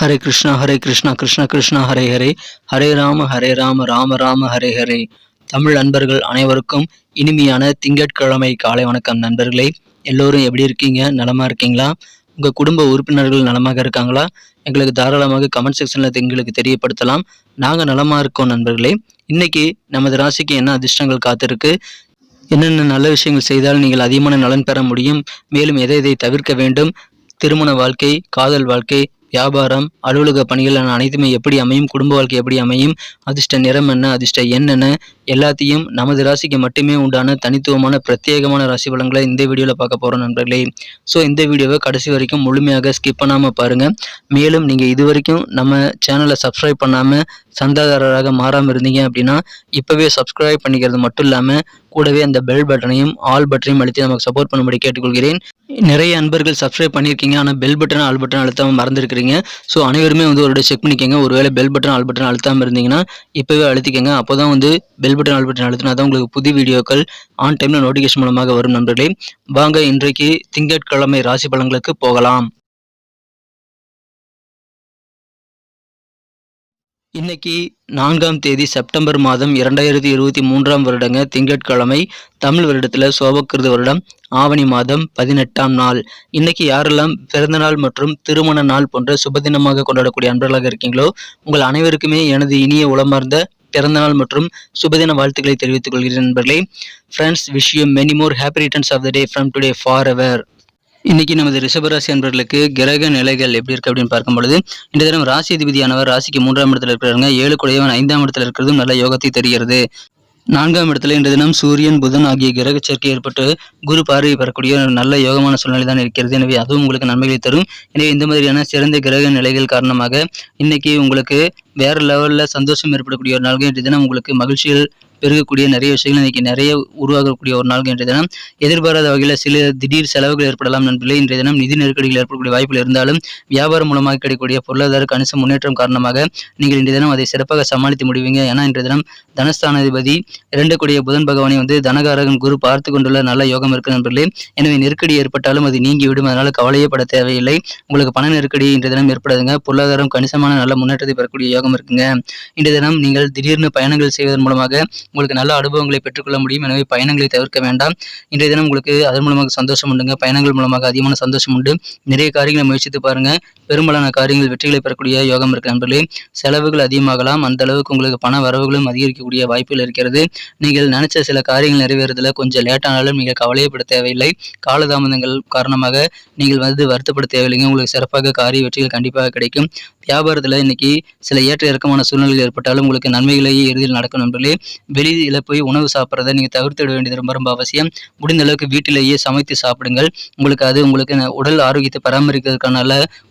ஹரே கிருஷ்ணா ஹரே கிருஷ்ணா கிருஷ்ண கிருஷ்ணா ஹரே ஹரே. ஹரே ராம ஹரே ராம ராம ராம ஹரே ஹரே. தமிழ் நண்பர்கள் அனைவருக்கும் இனிமையான திங்கட்கிழமை காலை வணக்கம் நண்பர்களே. எல்லோரும் எப்படி இருக்கீங்க? நலமா இருக்கீங்களா? உங்கள் குடும்ப உறுப்பினர்கள் நலமாக இருக்காங்களா? எங்களுக்கு தாராளமாக கமெண்ட் செக்ஷனில் எங்களுக்கு தெரியப்படுத்தலாம். நாங்கள் நலமாக இருக்கோம் நண்பர்களே. இன்னைக்கு நமது ராசிக்கு என்ன அதிர்ஷ்டங்கள் காத்திருக்கு? என்னென்ன நல்ல விஷயங்கள் செய்தால் நீங்கள் அதிகமான நலன் பெற முடியும்? மேலும் எதை எதை தவிர்க்க வேண்டும்? திருமண வாழ்க்கை காதல் வாழ்க்கை வியாபாரம் அலுவலக பணிகள் என அனைத்துமே எப்படி அமையும் குடும்ப வாழ்க்கை எப்படி அமையும் அதிர்ஷ்ட நிறம் என்ன அதிர்ஷ்ட எண் என்ன எல்லாத்தையும் நமது ராசிக்கு மட்டுமே உண்டான தனித்துவமான பிரத்யேகமான ராசி பலன்களை இந்த வீடியோவில் பார்க்க போகிறோம் நண்பர்களே. ஸோ இந்த வீடியோவை கடைசி வரைக்கும் முழுமையாக ஸ்கிப் பண்ணாமல் பாருங்கள் மேலும் நீங்கள் இது வரைக்கும் நம்ம சேனலை சப்ஸ்கிரைப் பண்ணாமல் சந்தாதாரராக மாறாமல் இருந்தீங்க அப்படின்னா இப்போவே சப்ஸ்கிரைப் பண்ணிக்கிறது மட்டும் இல்லாமல் கூடவே அந்த பெல் பட்டனையும் ஆல் பட்டனையும் அழுத்தி நமக்கு சப்போர்ட் பண்ணும்படி கேட்டுக்கொள்கிறேன். நிறைய அன்பர்கள் சப்ஸ்கிரைப் பண்ணியிருக்கீங்க. ஆனால் பெல் பட்டன் ஆல் பட்டன் அழுத்தாமல் மறந்துருக்கிறீங்க. ஸோ அனைவருமே வந்து ஒரு செக் பண்ணிக்கோங்க. ஒருவேளை பெல் பட்டன் ஆல் பட்டன் அழுத்தாமல் இருந்தீங்கன்னா இப்போவே அழுத்திக்கோங்க. அப்போ தான் வந்து பெல் பட்டன் ஆல் பட்டன் அழுத்தினா தான் உங்களுக்கு புது வீடியோக்கள் ஆன் டைமில் நோட்டிஃபிகேஷன் மூலமாக வரும் நண்பர்களே. வாங்க இன்றைக்கு திங்கட்கிழமை ராசி பலன்களுக்கு போகலாம். இன்னைக்கு நான்காம் தேதி செப்டம்பர் மாதம் இரண்டாயிரத்தி இருபத்தி மூன்றாம் வருடங்க திங்கட்கிழமை தமிழ் வருடத்தில் சோபக்கிருத வருடம் ஆவணி மாதம் பதினெட்டாம் நாள். இன்னைக்கு யாரெல்லாம் பிறந்த நாள் மற்றும் திருமண நாள் போன்ற சுபதினமாக கொண்டாடக்கூடிய அன்பர்களாக இருக்கீங்களோ உங்கள் அனைவருக்குமே எனது இனிய உளமார்ந்த பிறந்தநாள் மற்றும் சுபதின வாழ்த்துக்களை தெரிவித்துக் கொள்கிறேன் நண்பர்களே. Friends wish you many more happy returns of the day from today forever இன்னைக்கு நமது ரிஷபராசி அன்பர்களுக்கு கிரக நிலைகள் எப்படி இருக்கு அப்படின்னு பார்க்கும் பொழுது இந்த தினம் ராசி அதிபதியானவர் ராசிக்கு மூன்றாம் இடத்துல இருக்கிறாங்க ஏழு குடையவன் ஐந்தாம் இடத்துல இருக்கிறதும் நல்ல யோகத்தை தெரிகிறது. நான்காம் இடத்துல இன்று தினம் சூரியன் புதன் ஆகிய கிரக சேர்க்கை ஏற்பட்டு குரு பார்வை பெறக்கூடிய ஒரு நல்ல யோகமான சூழ்நிலை தான் இருக்கிறது. எனவே அதுவும் உங்களுக்கு நன்மைகளை தரும். எனவே இந்த மாதிரியான சிறந்த கிரக நிலைகள் காரணமாக இன்னைக்கு உங்களுக்கு வேற லெவலில் சந்தோஷம் ஏற்படக்கூடிய ஒரு நாள்கள் இன்றைய தினம் உங்களுக்கு மகிழ்ச்சிகள் பெருகக்கூடிய நிறைய விஷயங்கள் இன்னைக்கு நிறைய உருவாகக்கூடிய ஒரு நாள் இன்றைய தினம். எதிர்பாராத வகையில் சில திடீர் செலவுகள் ஏற்படலாம் நண்பர்களே இன்றைய தினம் நிதி நெருக்கடிகள் ஏற்படக்கூடிய வாய்ப்புகள் இருந்தாலும் வியாபாரம் மூலமாக கிடைக்கக்கூடிய பொருளாதார கணிச முன்னேற்றம் காரணமாக நீங்கள் இன்றைய தினம் அதை சிறப்பாக சமாளித்து முடிவீங்க. ஏன்னா இன்றைய தினம் தனஸ்தானாதிபதி இரண்டு கூடிய புதன் பகவானை வந்து தனகாரகன் குரு பார்த்து கொண்டுள்ள நல்ல யோகம் இருக்கு நண்பர்களே எனவே நெருக்கடி ஏற்பட்டாலும் அது நீங்கிவிடும். அதனால் கவலையே பட தேவையில்லை. உங்களுக்கு பண நெருக்கடி இன்றைய தினம் ஏற்படாதுங்க. பொருளாதாரம் கணிசமான நல்ல முன்னேற்றத்தை பெறக்கூடிய யோகம் இருக்குங்க. இன்றைய தினம் நீங்கள் திடீர்னு பயணங்கள் செய்வதன் மூலமாக உங்களுக்கு நல்ல அனுபவங்களை பெற்றுக்கொள்ள முடியும். எனவே பயணங்களை தவிர்க்க வேண்டாம். இன்றைய தினம் உங்களுக்கு அதன் மூலமாக சந்தோஷம் உண்டுங்க. பயணங்கள் மூலமாக அதிகமான சந்தோஷம் உண்டு. நிறைய காரியங்களை முயற்சித்து பாருங்க. பெரும்பாலான காரியங்கள் வெற்றிகளை பெறக்கூடிய யோகம் இருக்கு நண்பர்களே. செலவுகள் அதிகமாகலாம். அந்த அளவுக்கு உங்களுக்கு பண வரவுகளும் அதிகரிக்கக்கூடிய வாய்ப்புகள் இருக்கிறது. நீங்கள் நினைச்ச சில காரியங்கள் நிறைவேறதுல கொஞ்சம் லேட்டானாலும் நீங்கள் கவலையப்பட தேவையில்லை. காலதாமதங்கள் காரணமாக நீங்கள் வந்து வருத்தப்பட தேவையில்லைங்க. உங்களுக்கு சிறப்பாக காரிய வெற்றிகள் கண்டிப்பாக கிடைக்கும். வியாபாரத்தில் இன்னைக்கு சில ஏற்ற இறக்கமான சூழ்நிலைகள் ஏற்பட்டாலும் உங்களுக்கு நன்மைகளையே இறுதியில் நடக்கும் நண்பர்களே. வெளியில் போய் உணவு சாப்பிட்றதை நீங்கள் தவிர்த்து விட வேண்டியது ரொம்ப ரொம்ப அவசியம். முடிந்த அளவுக்கு வீட்டிலேயே சமைத்து சாப்பிடுங்கள். உங்களுக்கு அது உங்களுக்கு உடல் ஆரோக்கியத்தை பராமரிக்கிறதுக்கான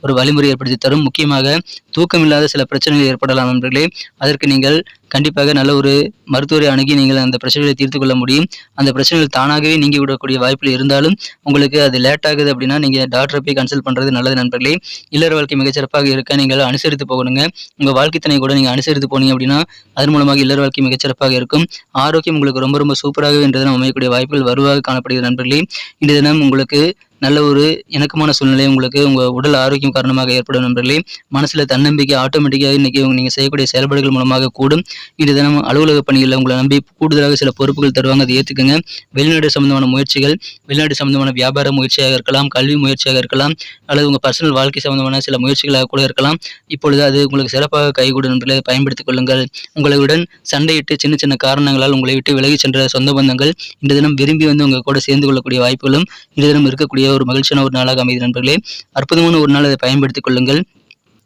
ஒரு வழிமுறை ஏற்படுத்தி தரும். முக்கியமாக தூக்கமில்லாத சில பிரச்சனைகள் ஏற்படலாம் நண்பர்களே. அதற்கு நீங்கள் கண்டிப்பாக நல்ல ஒரு மருத்துவரை அணுகி நீங்கள் அந்த பிரச்சனைகளை தீர்த்து கொள்ள முடியும். அந்த பிரச்சனைகள் தானாகவே நீங்கி விடக்கூடிய வாய்ப்பில் இருந்தாலும் உங்களுக்கு அது லேட் ஆகுது அப்படின்னா நீங்கள் டாக்டரை போய் கன்சல்ட் பண்ணுறது நல்லது நண்பர்களே. இல்லற வாழ்க்கை மிகச்சிறப்பாக இருக்க நீங்கள் அனுசரித்து போகணுங்க. உங்கள் வாழ்க்கைத்தனை கூட நீங்கள் அனுசரித்து போனீங்க அப்படின்னா அதன் மூலமாக இல்லற வாழ்க்கை மிகச்சிறப்பாக இருக்கும். ஆரோக்கியம் உங்களுக்கு ரொம்ப ரொம்ப சூப்பராகவே இன்று தினம் அமையக்கூடிய வாய்ப்புகள் வருவாக காணப்படுகிறது நண்பர்களே. இன்றைய தினம் உங்களுக்கு நல்ல ஒரு இணக்கமான சூழ்நிலை உங்களுக்கு உங்கள் உடல் ஆரோக்கியம் காரணமாக ஏற்படும் நண்பர்களே. மனசில் தன்னம்பிக்கை ஆட்டோமேட்டிக்காக இன்றைக்கி நீங்கள் செய்யக்கூடிய செயல்பாடுகள் மூலமாக கூடும். இன்று தினம் அலுவலக பணிகளில் உங்களை நம்பி கூடுதலாக சில பொறுப்புகள் தருவாங்க. அதை ஏற்றுக்குங்க வெளிநாடு சம்பந்தமான முயற்சிகள் வெளிநாடு சம்பந்தமான வியாபார முயற்சியாக இருக்கலாம் கல்வி முயற்சியாக இருக்கலாம் அல்லது உங்கள் பர்சனல் வாழ்க்கை சம்பந்தமான சில முயற்சிகளாக கூட இருக்கலாம். இப்பொழுது அது உங்களுக்கு சிறப்பாக கைகூடும் நண்பர்களை. பயன்படுத்திக் கொள்ளுங்கள். உங்களுடன் சண்டையிட்டு சின்ன சின்ன காரணங்களால் உங்களை விட்டு விலகி சென்ற சொந்த பந்தங்கள் இந்த தினம் விரும்பி வந்து உங்கள் கூட சேர்ந்து கொள்ளக்கூடிய வாய்ப்புகளும் இந்த தினம் இருக்கக்கூடிய ஒரு மகிழ்ச்சியான ஒரு நாளாக அமைதி நண்பர்களே. அற்புதமான ஒரு நாள் அதை பயன்படுத்திக் கொள்ளுங்கள்.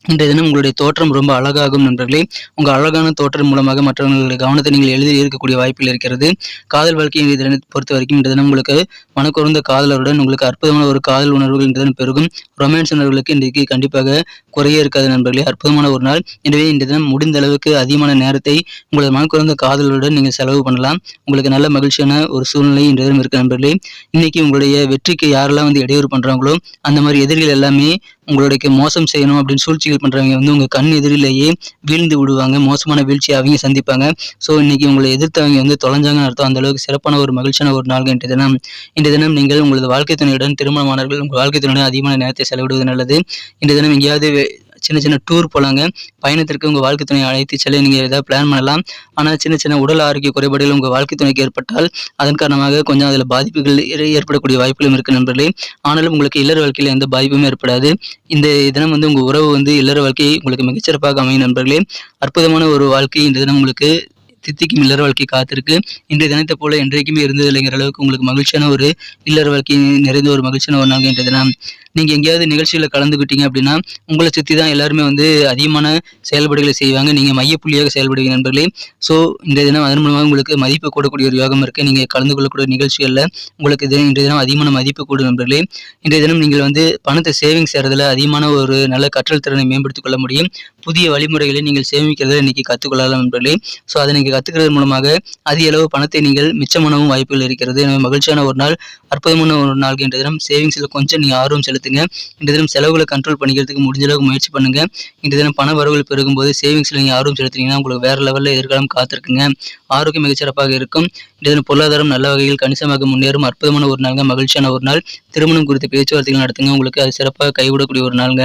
இன்றைய தினம் உங்களுடைய தோற்றம் ரொம்ப அழகாகும் நண்பர்களே. உங்கள் அழகான தோற்றம் மூலமாக மற்றவர்களுடைய கவனத்தை நீங்கள் எளிதில் இருக்கக்கூடிய வாய்ப்பில் இருக்கிறது. காதல் வாழ்க்கை இன்றைய தினம் பொறுத்த வரைக்கும் இன்றைய தினம் உங்களுக்கு மனக்குறந்த காதலருடன் உங்களுக்கு அற்புதமான ஒரு காதல் உணர்வுகள் இன்றைய தினம் பெருகும். ரொமான்ஸ் உணர்வுகளுக்கு இன்றைக்கு கண்டிப்பாக குறைய இருக்காது நண்பர்களே. அற்புதமான ஒரு நாள். எனவே இன்றைய தினம் முடிந்த அளவுக்கு அதிகமான நேரத்தை உங்களது மனக்குறந்த காதலருடன் நீங்கள் செலவு பண்ணலாம். உங்களுக்கு நல்ல மகிழ்ச்சியான ஒரு சூழ்நிலை இன்றைய தினம் இருக்கு நண்பர்களே. இன்னைக்கு உங்களுடைய வெற்றிக்கு யாரெல்லாம் வந்து இடையூறு பண்றாங்களோ அந்த மாதிரி எதிரிகள் எல்லாமே உங்களுடைய மோசம் செய்யணும் அப்படின்னு சூழ்ச்சிகள் பண்றவங்க வந்து உங்க கண் எதிரிலேயே வீழ்ந்து விடுவாங்க. மோசமான வீழ்ச்சியை அவங்க சந்திப்பாங்க. ஸோ இன்னைக்கு உங்களை எதிர்த்தவங்க வந்து தொலைஞ்சாங்கன்னு அர்த்தம். அந்த அளவுக்கு சிறப்பான ஒரு மகிழ்ச்சியான ஒரு நாள் இன்றைய தினம். இன்றைய தினம் நீங்கள் உங்களது வாழ்க்கை துணையுடன் திருமணமானவர்கள் உங்கள் வாழ்க்கை துணையுடன் அதிகமான நேரத்தை செலவிடுவது நல்லது. இன்றைய தினம் எங்கேயாவது சின்ன சின்ன டூர் போகலாங்க பயணத்திற்கு உங்கள் வாழ்க்கை துணை அழைத்து செல்ல நீங்கள் எதாவது பிளான் பண்ணலாம். ஆனால் சின்ன சின்ன உடல் ஆரோக்கிய குறைபாடுகள் உங்கள் வாழ்க்கை துணைக்கு ஏற்பட்டால் அதன் காரணமாக கொஞ்சம் அதில் பாதிப்புகள் ஏற்படக்கூடிய வாய்ப்புகளும் இருக்குது நண்பர்களே. ஆனாலும் உங்களுக்கு இல்லற வாழ்க்கையில் எந்த பாதிப்பும் ஏற்படாது. இந்த தினம் வந்து உங்கள் உறவு வந்து இல்லற வாழ்க்கை உங்களுக்கு மிகச்சிறப்பாக அமையும் நண்பர்களே. அற்புதமான ஒரு வாழ்க்கை இந்த தினம் உங்களுக்கு தித்திக்கும் இல்லற வாழ்க்கை காத்திருக்கு. இன்றைய தினத்தை போல என்றைக்குமே இருந்தது இல்லைங்கிற அளவுக்கு உங்களுக்கு மகிழ்ச்சியான ஒரு இல்லற வாழ்க்கை நிறைந்த ஒரு மகிழ்ச்சியான ஒரு நாள் இன்றைய தினம். நீங்கள் எங்கேயாவது நிகழ்ச்சியில் கலந்துக்கிட்டீங்க அப்படின்னா உங்களை சுற்றி தான் எல்லாருமே வந்து அதிகமான செயல்பாடுகளை செய்வாங்க. நீங்கள் மையப்புள்ளியாக செயல்படுவீங்க நண்பர்களே. ஸோ இன்றைய தினம் அதன் மூலமாக உங்களுக்கு மதிப்பு கூடக்கூடிய ஒரு யோகம் இருக்குது நீங்கள் கலந்து கொள்ளக்கூடிய நிகழ்ச்சிகளில் உங்களுக்கு இது இன்றைய தினம் அதிகமான மதிப்பு கூடும் நண்பர்களே. இன்றைய தினம் நீங்கள் வந்து பணத்தை சேவிங்ஸ் செய்கிறதுல அதிகமான ஒரு நல்ல கற்றல் திறனை மேம்படுத்திக் கொள்ள முடியும். புதிய வழிமுறைகளை நீங்கள் சேமிக்கிறத இன்னைக்கு கற்றுக்கொள்ளலாம் நண்பர்களே. ஸோ அதை நீங்கள் கற்றுக்கிறது மூலமாக அதிக அளவு பணத்தை நீங்கள் மிச்சமானவும் வாய்ப்புகள் இருக்கிறது. எனவே மகிழ்ச்சியான ஒரு நாள் அற்புதமான ஒரு நாள் இன்றைய தினம் சேவிங்ஸில் கொஞ்சம் நீங்கள் ஆர்வம் செலுத்துங்க. இன்றைய தினம் செலவுகளை கண்ட்ரோல் பண்ணிக்கிறதுக்கு முடிஞ்ச அளவுக்கு முயற்சி பண்ணுங்க. இன்றைய தினம் பண வரவுகள் பெருகும்போது சேவிங்ஸில் நீங்கள் ஆர்வம் செலுத்தினீங்கன்னா உங்களுக்கு வேறு லெவலில் எதிர்காலம் காத்திருக்குங்க. ஆரோக்கியம் மிகச்சிறப்பாக இருக்கும். இன்றைய தினம் பொருளாதாரம் நல்ல வகையில் கணிசமாக முன்னேறும். அற்புதமான ஒரு நாளுங்க. மகிழ்ச்சியான ஒரு நாள். திருமணம் குறித்த பேச்சுவார்த்தைகள் நடத்துங்க. உங்களுக்கு அது சிறப்பாக கைவிடக்கூடிய ஒரு நாளுங்க.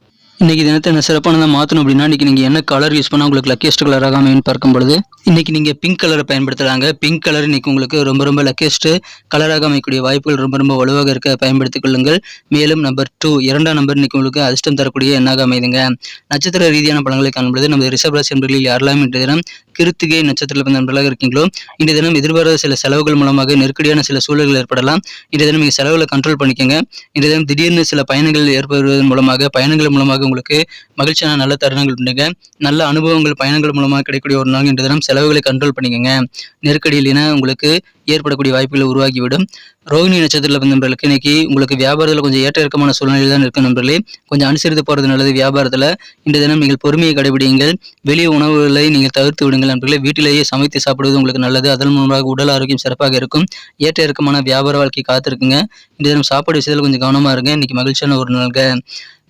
இன்னைக்கு தினத்தை என்ன சிறப்பானதாக மாற்றணும் அப்படின்னா இன்னைக்கு நீங்கள் என்ன கலர் யூஸ் பண்ணால் உங்களுக்கு லக்கியஸ்ட் கலராக அமைன்னு பார்க்கும் பொழுது இன்னைக்கு நீங்கள் பிங்க் கலரை பயன்படுத்துகிறாங்க பிங்க் கலர் இன்றைக்கி உங்களுக்கு ரொம்ப ரொம்ப லக்கியஸ்ட்டு கலராக அமைக்கக்கூடிய வாய்ப்புகள் ரொம்ப ரொம்ப வலுவாக இருக்க பயன்படுத்திக் கொள்ளுங்கள். மேலும் நம்பர் டூ இரண்டாம் நம்பர் இன்றைக்கி உங்களுக்கு அதிர்ஷ்டம் தரக்கூடிய எண்ணாக அமைதுங்க நட்சத்திர ரீதியான பலன்களை காணும்பொழுது நமது ரிஷபராசி நண்பர்களில் யாரெல்லாம் இன்றைய தினம் கிருத்திகை நட்சத்திரத்தில் பிறந்த நண்பர்களாக இருக்கீங்களோ இன்றைய தினம் எதிர்பாராத சில செலவுகள் மூலமாக நெருக்கடியான சில சூழல்கள் ஏற்படலாம். இன்றைய தினம் நீங்கள் செலவுகளை கண்ட்ரோல் பண்ணிக்கோங்க. இன்றைய தினம் திடீர்னு சில பயணங்கள் ஏற்படுவதன் மூலமாக பயணங்கள் மூலமாக உங்களுக்கு மகிழ்ச்சியான நல்ல தருணங்கள் உண்டுங்க. நல்ல அனுபவங்கள் பயணங்கள் மூலமாக கிடைக்கக்கூடிய ஒரு நாள் இன்றைய தினம் செலவுகளை கண்ட்ரோல் பண்ணிக்கோங்க. நெருக்கடி இல்லைன்னா உங்களுக்கு ஏற்படக்கூடிய வாய்ப்புகளை உருவாக்கிவிடும் ரோகிணி நட்சத்திரத்தில் பிறந்த நண்பர்களுக்கு இன்னைக்கு உங்களுக்கு வியாபாரத்தில் கொஞ்சம் ஏற்ற இறக்கமான சூழ்நிலை தான் இருக்கும் நண்பர்களே. கொஞ்சம் அனுசரித்து போகிறது நல்லது வியாபாரத்தில். இன்றைய தினம் நீங்கள் பொறுமையை கடைபிடிங்கள் வெளிய உணவுகளை நீங்கள் தவிர்த்து விடுங்கள் நண்பர்களே. வீட்டிலேயே சமைத்து சாப்பிடுவது உங்களுக்கு நல்லது. அதன் மூலமாக உடல் ஆரோக்கியம் சிறப்பாக இருக்கும். ஏற்ற இறக்கமான வியாபார வாழ்க்கை காத்திருக்குங்க. இந்த தினம் சாப்பாடு விஷயத்தில் கொஞ்சம் கவனமாக இருங்க. இன்னைக்கு மகிழ்ச்சியான ஒரு நாள்கள்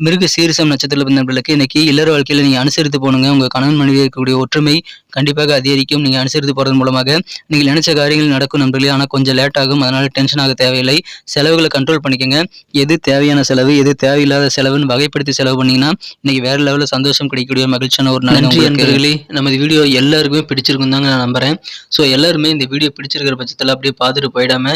மிருக சீரிசம் நட்சத்திரத்தில் பிறந்த நண்பர்களுக்கு இன்னைக்கு இல்லற வாழ்க்கையில் நீங்கள் அனுசரித்து போனுங்க உங்கள் கணவன் மனைவி இருக்கக்கூடிய ஒற்றுமை கண்டிப்பாக அதிகரிக்கும். நீங்கள் அனுசரித்து போகிறது மூலமாக நீங்கள் நினைச்ச காரியங்கள் நடக்கும் நண்பர்களே. ஆனால் கொஞ்சம் லேட் ஆகும். அதனால டென்ஷன் ஆக தேவையில்லை. செலவுகளை கண்ட்ரோல் பண்ணிக்கோங்க. எது தேவையான செலவு எது தேவையில்லாத செலவுன்னு வகைப்படுத்தி செலவு பண்ணீங்கன்னா இன்னைக்கு வேற லெவலில் சந்தோஷம் கிடைக்கக்கூடிய மகிழ்ச்சியான ஒரு நன்றி நண்பர்களே நமது வீடியோ எல்லாருக்குமே பிடிச்சிருக்கும் தாங்க நான் நம்புறேன். ஸோ எல்லாருமே இந்த வீடியோ பிடிச்சிருக்கிற பட்சத்தில் அப்படியே பார்த்துட்டு போயிடாம